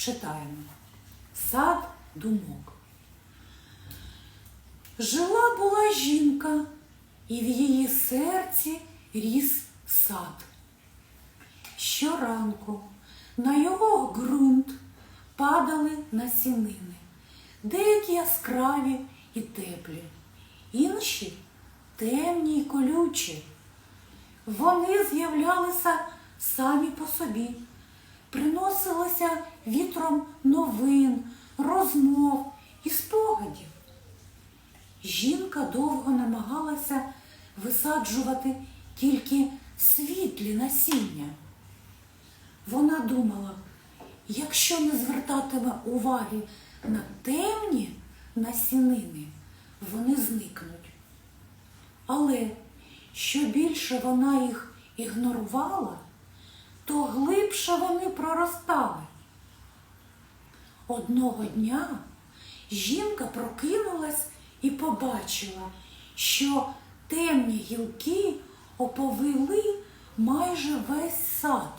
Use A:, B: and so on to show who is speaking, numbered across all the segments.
A: читаємо. Сад думок. Жила була жінка, і в її серці ріс сад. Щоранку на його ґрунт падали насінини, деякі яскраві і теплі, інші темні й колючі. Вони з'являлися самі по собі, приносилися вітром новин, розмов і спогадів. Жінка довго намагалася висаджувати тільки світлі насіння. Вона думала, якщо не звертатиме уваги на темні насінини, вони зникнуть. Але що більше вона їх ігнорувала, то глибше вони проростали. Одного дня жінка прокинулась і побачила, що темні гілки оповили майже весь сад,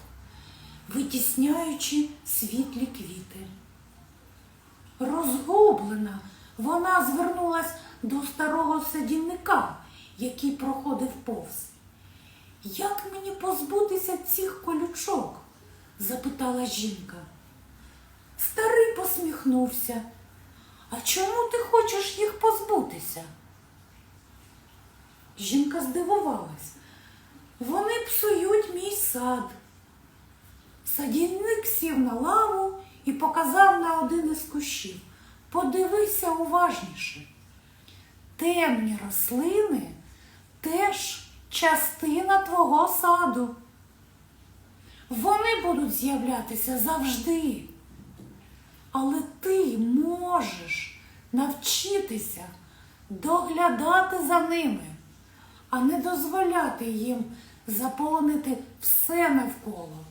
A: витісняючи світлі квіти. Розгублена, вона звернулась до старого садівника, який проходив повз. Як мені позбутися цих колючок? запитала жінка. Старий посміхнувся. А чому ти хочеш їх позбутися? Жінка здивувалась. Вони псують мій сад. Садівник сів на лаву і показав на один із кущів. Подивися уважніше. Темні рослини теж частина твого саду. Вони будуть з'являтися завжди. Але ти можеш навчитися доглядати за ними, а не дозволяти їм заповнити все навколо.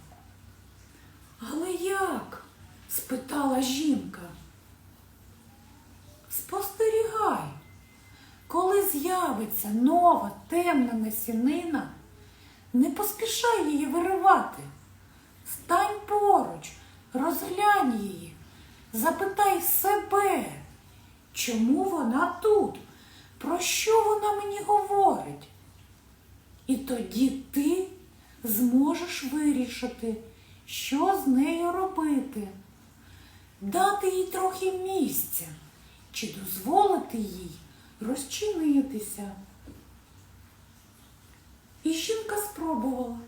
A: Але як? спитала жінка. Спостерігай, коли з'явиться нова темна насінина, не поспішай її виривати. Стань поруч, розглянь її, запитай себе, чому вона тут, про що вона мені говорить. І тоді ти зможеш вирішити, що з нею робити, дати їй трохи місця чи дозволити їй розчинитися. І жінка спробувала.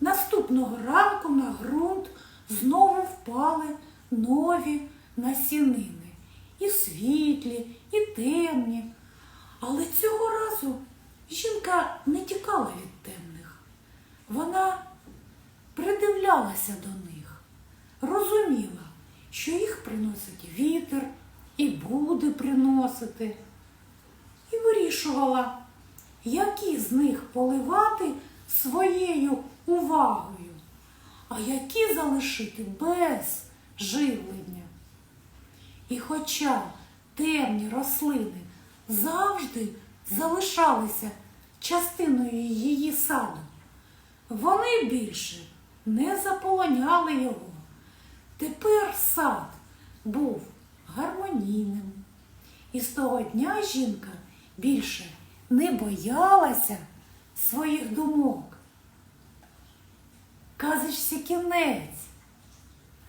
A: Наступного ранку на ґрунт знову впали нові насінини. І світлі, і темні. Але цього разу жінка не тікала від темних. Вона придивлялася до них, розуміла, що їх приносить вітер і буде приносити. Вирішувала, які з них поливати своєю увагою, а які залишити без живлення. І хоча темні рослини завжди залишалися частиною її саду, вони більше не заполоняли його. Тепер сад був гармонійним. І з того дня жінка більше не боялася своїх думок. Казочці кінець.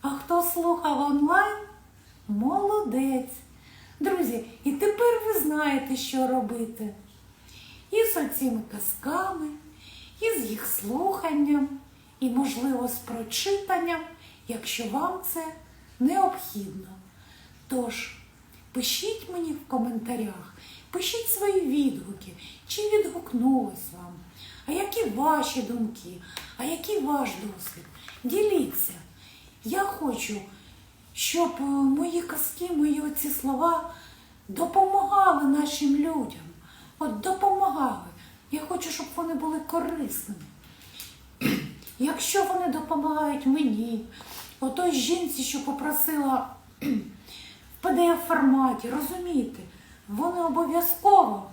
A: А хто слухав онлайн, молодець. Друзі, і тепер ви знаєте, що робити. І з оціми казками, і з їх слуханням, і, можливо, з прочитанням, якщо вам це необхідно. Тож, пишіть мені в коментарях, пишіть свої відгуки, чи відгукнулось вам, а які ваші думки, а який ваш досвід. Діліться. Я хочу, щоб е, мої казки, мої оці слова допомагали нашим людям. От допомагали. Я хочу, щоб вони були корисними. Якщо вони допомагають мені, отой жінці, що попросила в pdf форматі, розумієте, вони обов'язково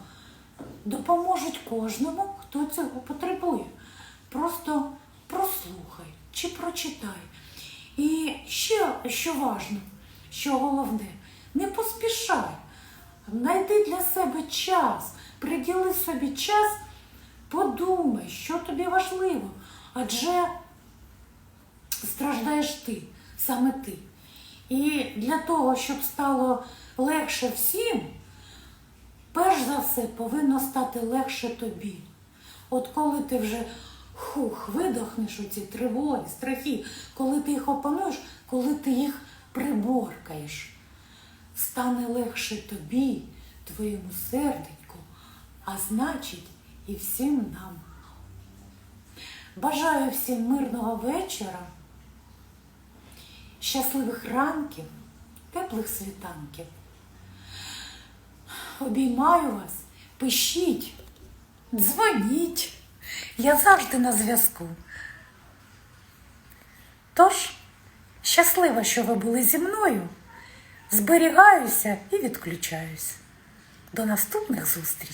A: допоможуть кожному, хто цього потребує. Просто прослухай чи прочитай. І ще, що важливо, що головне, не поспішай. Знайди для себе час, приділи собі час, подумай, що тобі важливо. Адже страждаєш ти, саме ти. І для того, щоб стало легше всім, за все повинно стати легше тобі. От коли ти вже хух, видохнеш у ці тривоги, страхи, коли ти їх опануєш, коли ти їх приборкаєш, стане легше тобі, твоєму серденьку, а значить і всім нам. Бажаю всім мирного вечора, щасливих ранків, теплих світанків. Обіймаю вас, пишіть, дзвоніть. Я завжди на зв'язку. Тож, щаслива, що ви були зі мною. Зберігаюся і відключаюсь. До наступних зустрічей!